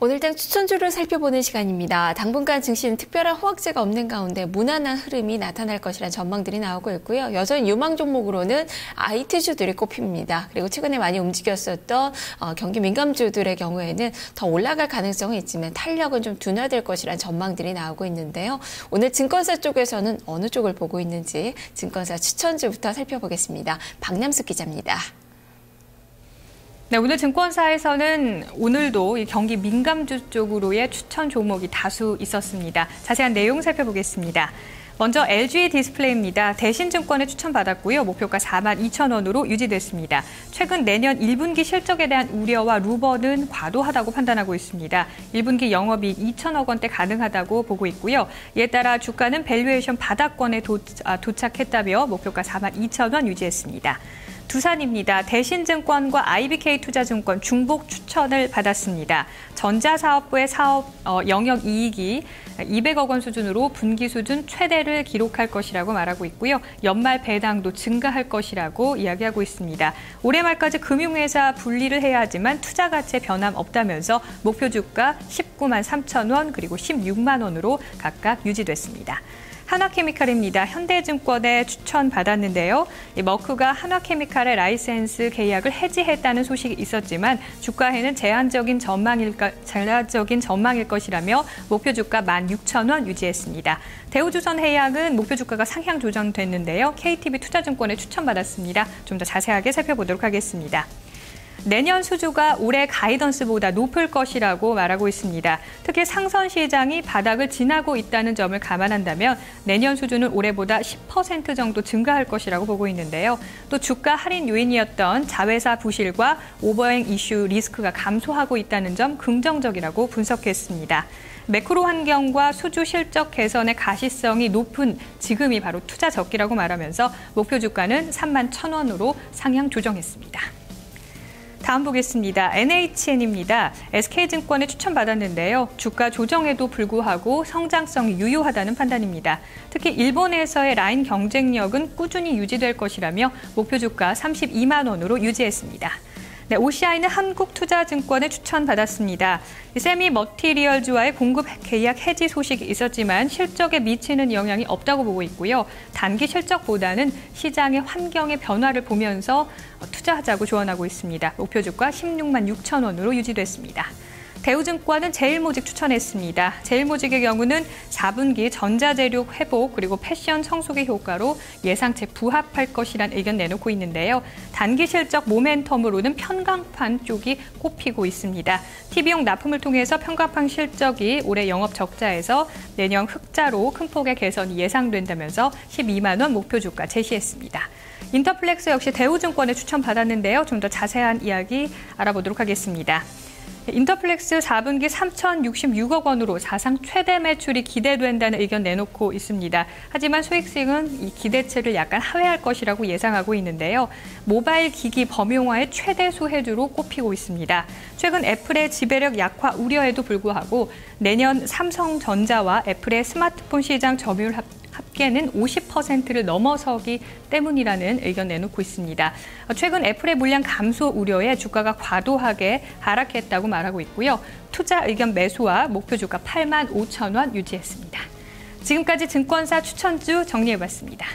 오늘장 추천주를 살펴보는 시간입니다. 당분간 증시는 특별한 호황제가 없는 가운데 무난한 흐름이 나타날 것이라는 전망들이 나오고 있고요. 여전히 유망 종목으로는 IT주들이 꼽힙니다. 그리고 최근에 많이 움직였었던 어, 경기 민감주들의 경우에는 더 올라갈 가능성은 있지만 탄력은 좀 둔화될 것이라는 전망들이 나오고 있는데요. 오늘 증권사 쪽에서는 어느 쪽을 보고 있는지 증권사 추천주부터 살펴보겠습니다. 박남숙 기자입니다. 네, 오늘 증권사에서는 오늘도 이 경기 민감주 쪽으로의 추천 종목이 다수 있었습니다. 자세한 내용 살펴보겠습니다. 먼저 LG 디스플레이입니다. 대신증권에 추천받았고요. 목표가 4만 2천 원으로 유지됐습니다. 최근 내년 1분기 실적에 대한 우려와 루버는 과도하다고 판단하고 있습니다. 1분기 영업이익 2천억 원대 가능하다고 보고 있고요. 이에 따라 주가는 밸류에이션 바닥권에 도, 아, 도착했다며 목표가 4만 2천 원 유지했습니다. 두산입니다. 대신증권과 IBK 투자증권 중복 추천을 받았습니다. 전자사업부의 사업 어, 영역 이익이 200억 원 수준으로 분기 수준 최대를 기록할 것이라고 말하고 있고요. 연말 배당도 증가할 것이라고 이야기하고 있습니다. 올해 말까지 금융회사 분리를 해야 하지만 투자 가치에 변함 없다면서 목표 주가 19만 3천 원 그리고 16만 원으로 각각 유지됐습니다. 한화케미칼입니다. 현대증권에 추천받았는데요. 머크가 한화케미칼의 라이센스 계약을 해지했다는 소식이 있었지만 주가에는 제한적인 전망일 제한적인 전망일 것이라며 목표 주가 16,000원 유지했습니다. 대우조선 해양은 목표 주가가 상향 조정됐는데요. KTB 투자증권에 추천받았습니다. 좀 더 자세하게 살펴보도록 하겠습니다. 내년 수주가 올해 가이던스보다 높을 것이라고 말하고 있습니다. 특히 상선 시장이 바닥을 지나고 있다는 점을 감안한다면 내년 수주는 올해보다 10% 정도 증가할 것이라고 보고 있는데요. 또 주가 할인 요인이었던 자회사 부실과 오버행 이슈 리스크가 감소하고 있다는 점 긍정적이라고 분석했습니다. 매크로 환경과 수주 실적 개선의 가시성이 높은 지금이 바로 투자 적기라고 말하면서 목표 주가는 3만 1,000원으로 상향 조정했습니다. 다음 보겠습니다. NHN입니다. SK증권에 추천받았는데요. 주가 조정에도 불구하고 성장성이 유효하다는 판단입니다. 특히 일본에서의 라인 경쟁력은 꾸준히 유지될 것이라며 목표 주가 32만 원으로 유지했습니다. 네, OCI는 한국투자증권에 추천받았습니다. 세미 머티리얼즈와의 공급 계약 해지 소식이 있었지만 실적에 미치는 영향이 없다고 보고 있고요. 단기 실적보다는 시장의 환경의 변화를 보면서 투자하자고 조언하고 있습니다. 목표 주가 16만 6천 원으로 유지됐습니다. 대우증권은 제일모직 추천했습니다. 제일모직의 경우는 4분기 전자재료 회복 그리고 패션 성숙의 효과로 예상치 부합할 것이란 의견 내놓고 있는데요. 단기 실적 모멘텀으로는 편광판 쪽이 꼽히고 있습니다. TV용 납품을 통해서 편광판 실적이 올해 영업 적자에서 내년 흑자로 큰 폭의 개선이 예상된다면서 12만 원 목표 주가 제시했습니다. 인터플렉스 역시 대우증권에 추천받았는데요. 좀 더 자세한 이야기 알아보도록 하겠습니다. 인터플렉스 4분기 3,066억 원으로 사상 최대 매출이 기대된다는 의견 내놓고 있습니다. 하지만 수익성은 이 기대치를 약간 하회할 것이라고 예상하고 있는데요. 모바일 기기 범용화의 최대 수혜주로 꼽히고 있습니다. 최근 애플의 지배력 약화 우려에도 불구하고 내년 삼성전자와 애플의 스마트폰 시장 점유율 합 합계는 50%를 넘어서기 때문이라는 의견 내놓고 있습니다. 최근 애플의 물량 감소 우려에 주가가 과도하게 하락했다고 말하고 있고요. 투자 의견 매수와 목표 주가 8만 5천 원 유지했습니다. 지금까지 증권사 추천주 정리해봤습니다.